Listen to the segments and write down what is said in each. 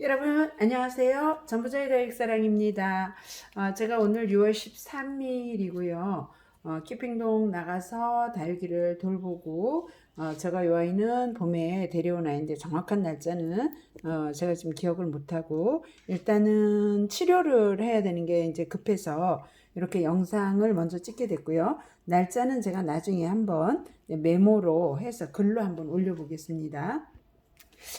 여러분 안녕하세요. 전부자의 다육사랑입니다. 어, 제가 오늘 6월 13일이고요. 어, 키핑동 나가서 다육이를 돌보고 어, 제가 이 아이는 봄에 데려온 아이인데 정확한 날짜는 어, 제가 지금 기억을 못하고 일단은 치료를 해야 되는 게 이제 급해서 이렇게 영상을 먼저 찍게 됐고요. 날짜는 제가 나중에 한번 메모로 해서 글로 한번 올려보겠습니다.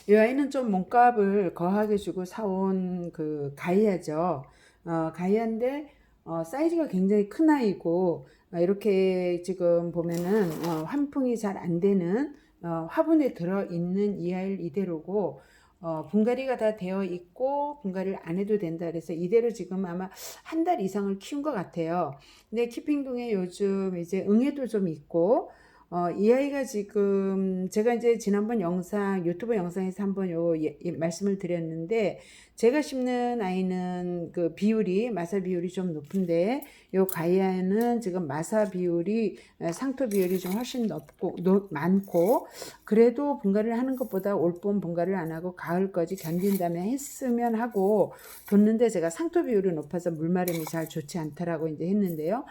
이 아이는 좀 몸값을 거하게 주고 사온 그 가이아죠. 어, 가이아인데 어, 사이즈가 굉장히 큰 아이고 어, 이렇게 지금 보면은 어, 환풍이 잘 안 되는 어, 화분에 들어 있는 이 아이 이대로고 어, 분갈이가 다 되어 있고 분갈이를 안 해도 된다 그래서 이대로 지금 아마 한 달 이상을 키운 것 같아요. 근데 키핑동에 요즘 이제 응애도 좀 있고 어, 이 아이가 지금 제가 이제 지난번 영상 유튜브 영상에서 한번 요 예, 예, 말씀을 드렸는데 제가 심는 아이는 그 비율이 마사 비율이 좀 높은데 요 가이아는 지금 마사 비율이 에, 상토 비율이 좀 훨씬 높고 노, 많고 그래도 분갈이를 하는 것보다 올봄 분갈이를 안 하고 가을까지 견딘다면 했으면 하고 뒀는데 제가 상토 비율이 높아서 물마름이 잘 좋지 않다라고 이제 했는데요.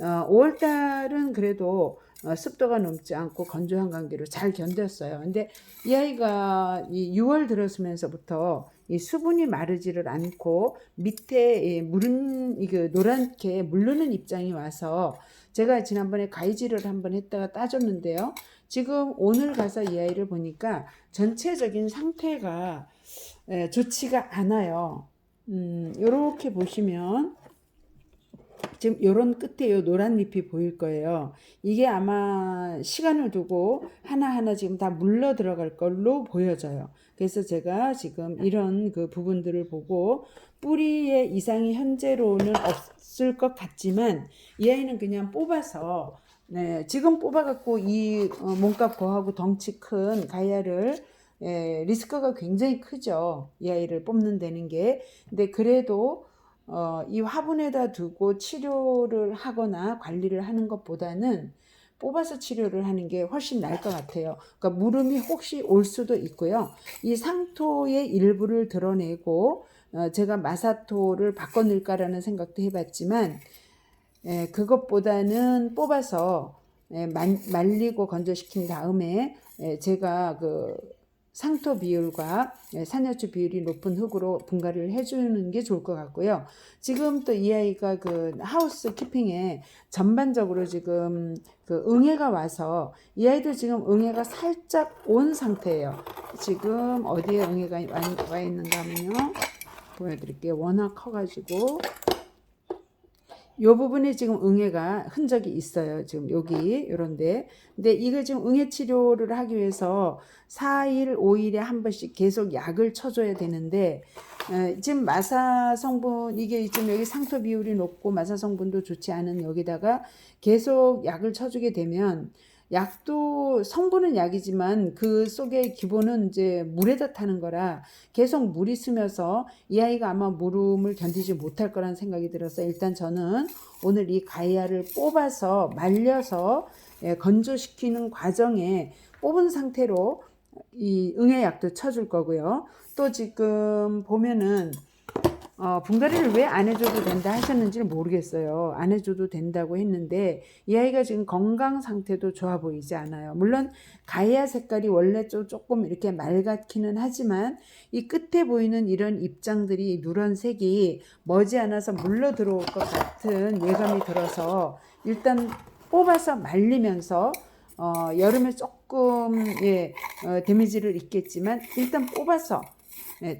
어, 5월 달은 그래도 어, 습도가 넘지 않고 건조한 관계로 잘 견뎠어요. 근데 이 아이가 이 6월 들어서면서부터 이 수분이 마르지를 않고 밑에 이 물은 이그 노랗게 물르는 입장이 와서 제가 지난번에 가위질을 한번 했다가 따졌는데요. 지금 오늘 가서 이 아이를 보니까 전체적인 상태가 에, 좋지가 않아요. 음, 이렇게 보시면 지금 요런 끝에 요 노란 잎이 보일 거예요. 이게 아마 시간을 두고 하나하나 지금 다 물러 들어갈 걸로 보여져요. 그래서 제가 지금 이런 그 부분들을 보고 뿌리에 이상이 현재로는 없을 것 같지만 이 아이는 그냥 뽑아서 네, 지금 뽑아갖고 이 어, 몸값 거하고 덩치 큰 가야를 예, 리스크가 굉장히 크죠. 이 아이를 뽑는 데는 게. 근데 그래도 어, 이 화분에다 두고 치료를 하거나 관리를 하는 것보다는 뽑아서 치료를 하는 게 훨씬 나을 것 같아요. 그러니까 물음이 혹시 올 수도 있고요. 이 상토의 일부를 드러내고 어, 제가 마사토를 바꿔놓을까라는 생각도 해봤지만 에, 그것보다는 뽑아서 에, 만, 말리고 건조시킨 다음에 에, 제가 그 상토 비율과 예, 산야초 비율이 높은 흙으로 분갈이를 해주는 게 좋을 것 같고요. 지금 또 이 아이가 그 하우스 키핑에 전반적으로 지금 그 응애가 와서 이 아이도 지금 응애가 살짝 온 상태예요. 지금 어디에 응애가 와 있는가 하면요. 보여드릴게요. 워낙 커가지고 요 부분에 지금 응애가 흔적이 있어요. 지금 여기 요런데. 근데 이거 지금 응애 치료를 하기 위해서 4일, 5일에 한 번씩 계속 약을 쳐줘야 되는데 에, 지금 마사 성분 이게 지금 여기 상토 비율이 높고 마사 성분도 좋지 않은 여기다가 계속 약을 쳐주게 되면 약도 성분은 약이지만 그 속에 기본은 이제 물에다 타는 거라 계속 물이 스며서 이 아이가 아마 물음을 견디지 못할 거라는 생각이 들어서 일단 저는 오늘 이 가이아를 뽑아서 말려서 예, 건조시키는 과정에 뽑은 상태로 이 응애약도 쳐줄 거고요. 또 지금 보면은 어, 분갈이를 왜 안 해줘도 된다 하셨는지는 모르겠어요. 안 해줘도 된다고 했는데 이 아이가 지금 건강 상태도 좋아 보이지 않아요. 물론 가야 색깔이 원래 좀 조금 이렇게 맑았기는 하지만 이 끝에 보이는 이런 입장들이 누런색이 머지않아서 물러 들어올 것 같은 예감이 들어서 일단 뽑아서 말리면서 어, 여름에 조금 예, 어, 데미지를 입겠지만 일단 뽑아서 예,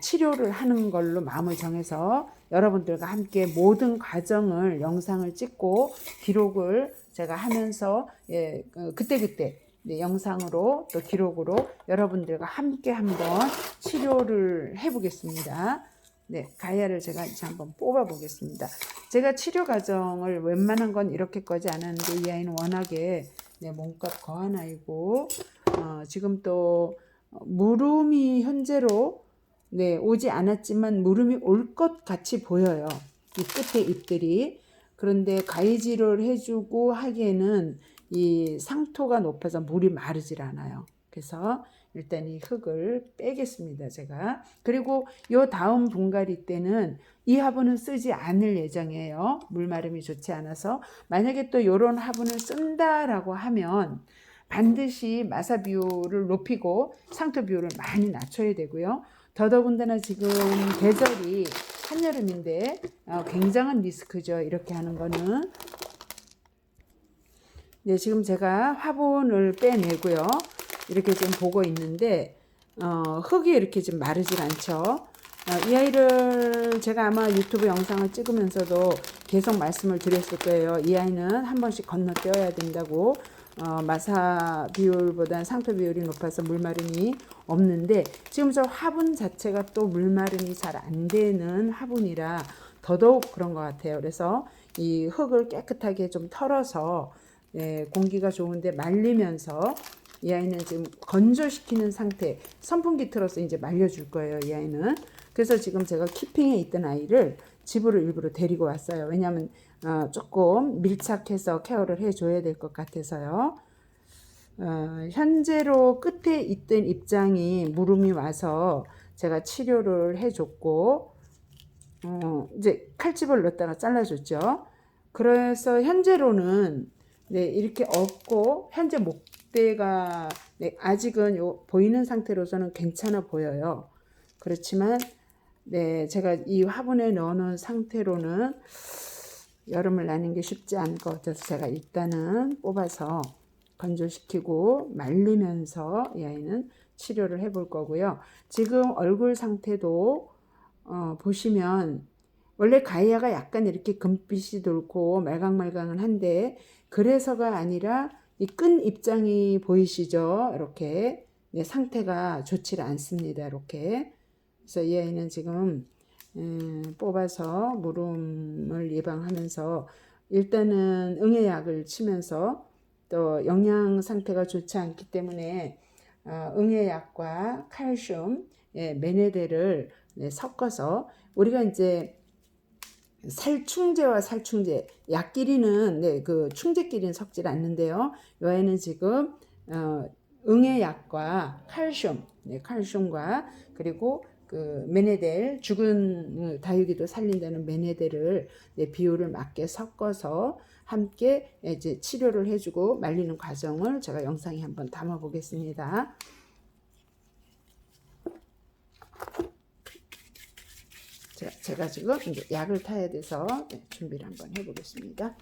치료를 하는 걸로 마음을 정해서 여러분들과 함께 모든 과정을 영상을 찍고 기록을 제가 하면서 예, 어, 그때그때 네, 영상으로 또 기록으로 여러분들과 함께 한번 치료를 해보겠습니다. 네, 가야를 제가 이제 한번 뽑아 보겠습니다. 제가 치료 과정을 웬만한 건 이렇게까지 안 하는데 이 아이는 워낙에 네, 몸값 거한 아이고 어, 지금 또 물음이 현재로 네, 오지 않았지만 물음이 올 것 같이 보여요. 이 끝에 잎들이. 그런데 가위질을 해주고 하기에는 이 상토가 높아서 물이 마르질 않아요. 그래서 일단 이 흙을 빼겠습니다. 제가. 그리고 요 다음 분갈이 때는 이 화분은 쓰지 않을 예정이에요. 물마름이 좋지 않아서. 만약에 또 요런 화분을 쓴다라고 하면 반드시 마사 비율을 높이고 상토 비율을 많이 낮춰야 되고요. 더더군다나 지금 계절이 한여름인데 어, 굉장한 리스크죠. 이렇게 하는 거는. 네, 지금 제가 화분을 빼내고요. 이렇게 좀 보고 있는데 어, 흙이 이렇게 좀 마르질 않죠. 어, 이 아이를 제가 아마 유튜브 영상을 찍으면서도 계속 말씀을 드렸을 거예요. 이 아이는 한 번씩 건너뛰어야 된다고. 어, 마사 비율보다는 상토 비율이 높아서 물마름이 없는데 지금 저 화분 자체가 또 물마름이 잘 안 되는 화분이라 더더욱 그런 것 같아요. 그래서 이 흙을 깨끗하게 좀 털어서 예, 공기가 좋은데 말리면서 이 아이는 지금 건조시키는 상태 선풍기 틀어서 이제 말려줄 거예요. 이 아이는 그래서 지금 제가 키핑에 있던 아이를 집으로 일부러 데리고 왔어요. 왜냐하면 어, 조금 밀착해서 케어를 해줘야 될 것 같아서요. 어, 현재로 끝에 있던 입장이 물음이 와서 제가 치료를 해줬고 어, 이제 칼집을 넣었다가 잘라줬죠. 그래서 현재로는 네, 이렇게 없고 현재 목대가 네, 아직은 요 보이는 상태로서는 괜찮아 보여요. 그렇지만 네, 제가 이 화분에 넣어놓은 상태로는 여름을 나는 게 쉽지 않을 것 같아서 제가 일단은 뽑아서 건조시키고 말리면서 이 아이는 치료를 해볼 거고요. 지금 얼굴 상태도 어, 보시면 원래 가이아가 약간 이렇게 금빛이 돌고 말강말강은 한데 그래서가 아니라 이 끈 입장이 보이시죠? 이렇게 네, 상태가 좋지 않습니다. 이렇게 그래서 이 아이는 지금 음, 뽑아서 물음을 예방하면서 일단은 응애약을 치면서 또 영양 상태가 좋지 않기 때문에 어, 응애약과 칼슘, 예, 메네데를 네, 섞어서 우리가 이제 살충제와 살충제 약끼리는 네, 그 충제끼리는 섞질 않는데요. 이 아이는 지금 어, 응애약과 칼슘, 네, 칼슘과 그리고 그 메네델 죽은 다육이도 살린다는 메네델을 네, 비율을 맞게 섞어서 함께 이제 치료를 해주고 말리는 과정을 제가 영상에 한번 담아 보겠습니다. 제가 지금 이제 약을 타야 돼서 네, 준비를 한번 해보겠습니다.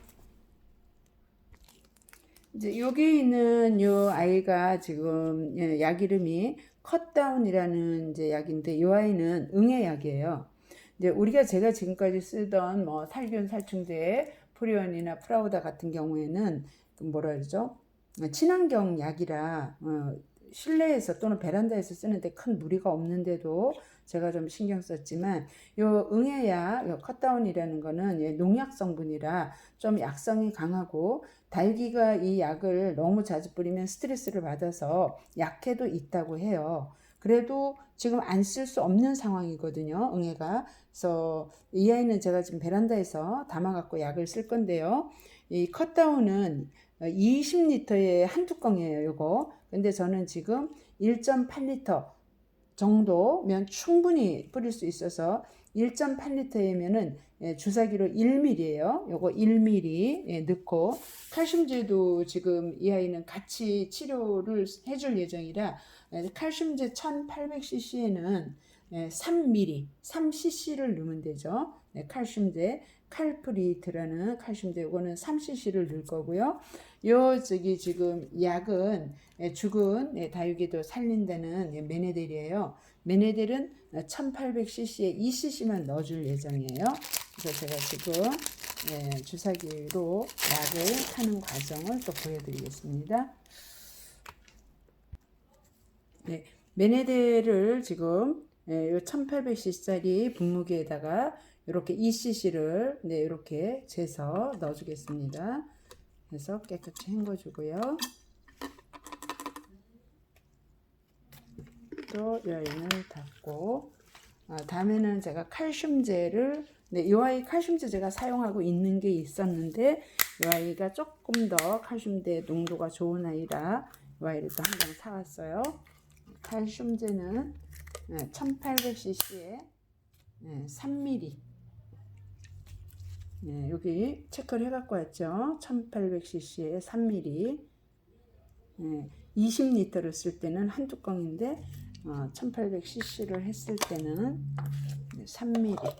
이제 여기 있는 요 아이가 지금 예, 약 이름이 컷다운이라는 이제 약인데 이 아이는 응애 약이에요. 이제 우리가 제가 지금까지 쓰던 뭐 살균 살충제 프리온이나 프라우다 같은 경우에는 그 뭐라 그러죠? 친환경 약이라 어, 실내에서 또는 베란다에서 쓰는데 큰 무리가 없는데도 제가 좀 신경 썼지만 요 응애약 요 컷다운이라는 거는 예, 농약 성분이라 좀 약성이 강하고 달기가 이 약을 너무 자주 뿌리면 스트레스를 받아서 약해도 있다고 해요. 그래도 지금 안 쓸 수 없는 상황이거든요. 응애가. 그래서 이 아이는 제가 지금 베란다에서 담아갖고 약을 쓸 건데요. 이 컷다운은 20리터에 한 뚜껑이에요. 요거. 근데 저는 지금 1.8리터 정도면 충분히 뿌릴 수 있어서 1.8리터이면은 예, 주사기로 1mm예요. 요거 1mm 예, 넣고 칼슘제도 지금 이 아이는 같이 치료를 해줄 예정이라 예, 칼슘제 1800cc에는 3mm, 3cc를 넣으면 되죠. 칼슘제 칼프리트라는 칼슘제 이거는 3cc를 넣을 거고요. 요 저기 지금 약은 죽은 다육이도 살린다는 메네델이에요. 메네델은 1800cc에 2cc만 넣어줄 예정이에요. 그래서 제가 지금 주사기로 약을 타는 과정을 또 보여드리겠습니다. 네, 메네델을 지금 요 1800cc짜리 분무기에다가 이렇게 2cc를 네, 이렇게 재서 넣어주겠습니다. 그래서 깨끗이 헹궈주고요. 또 여인을 닫고 아, 다음에는 제가 칼슘제를 네, 이 아이 칼슘제 제가 사용하고 있는 게 있었는데 이 아이가 조금 더 칼슘제 농도가 좋은 아이라 이 아이를 또 한 장 사왔어요. 칼슘제는 1800cc에 3ml. 네, 여기 체크를 해갖고 왔죠. 1800cc에 3ml. 네, 20리터를 쓸 때는 한 뚜껑인데 어, 1800cc를 했을 때는 3ml.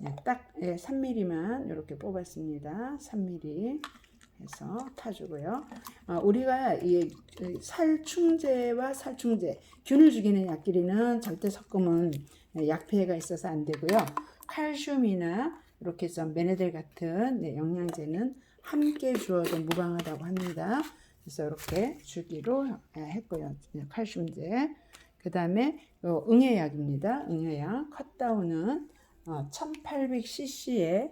네, 딱 예, 3mm만 이렇게 뽑았습니다. 3mm 해서 타주고요. 어, 우리가 이 살충제와 살충제, 균을 죽이는 약끼리는 절대 섞으면 약폐가 있어서 안 되고요. 칼슘이나 이렇게 좀 메네델 같은 네, 영양제는 함께 주어도 무방하다고 합니다. 그래서 이렇게 주기로 예, 했고요. 칼슘제. 그 다음에 응애약입니다. 응애약 컷다운은 어, 1800cc에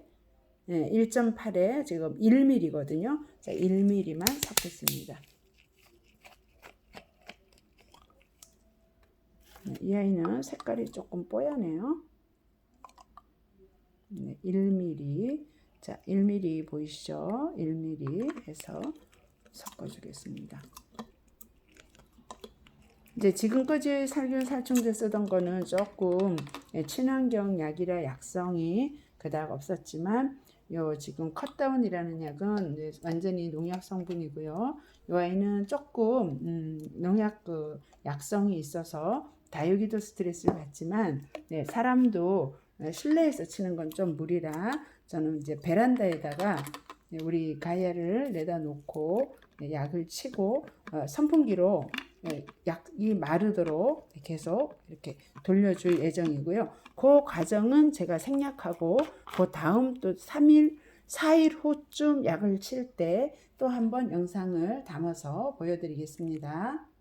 1.8에 지금 1mm거든요. 자, 1mm만 섞겠습니다. 네, 이 아이는 색깔이 조금 뽀얗네요. 네, 1mm. 자, 1mm 보이시죠? 1mm 해서 섞어주겠습니다. 이제 지금까지 살균 살충제 쓰던 거는 조금 예, 친환경 약이라 약성이 그닥 없었지만 요 지금 컷다운이라는 약은 완전히 농약 성분이고요. 요 아이는 조금 음, 농약 그 약성이 있어서 다육이도 스트레스를 받지만 네, 사람도 실내에서 치는 건 좀 무리라 저는 이제 베란다에다가 네, 우리 가야를 내다 놓고 네, 약을 치고 어, 선풍기로 네, 약이 마르도록 계속 이렇게 돌려줄 예정이고요. 그 과정은 제가 생략하고 그 다음 또 3일, 4일 후쯤 약을 칠 때 또 한번 영상을 담아서 보여드리겠습니다.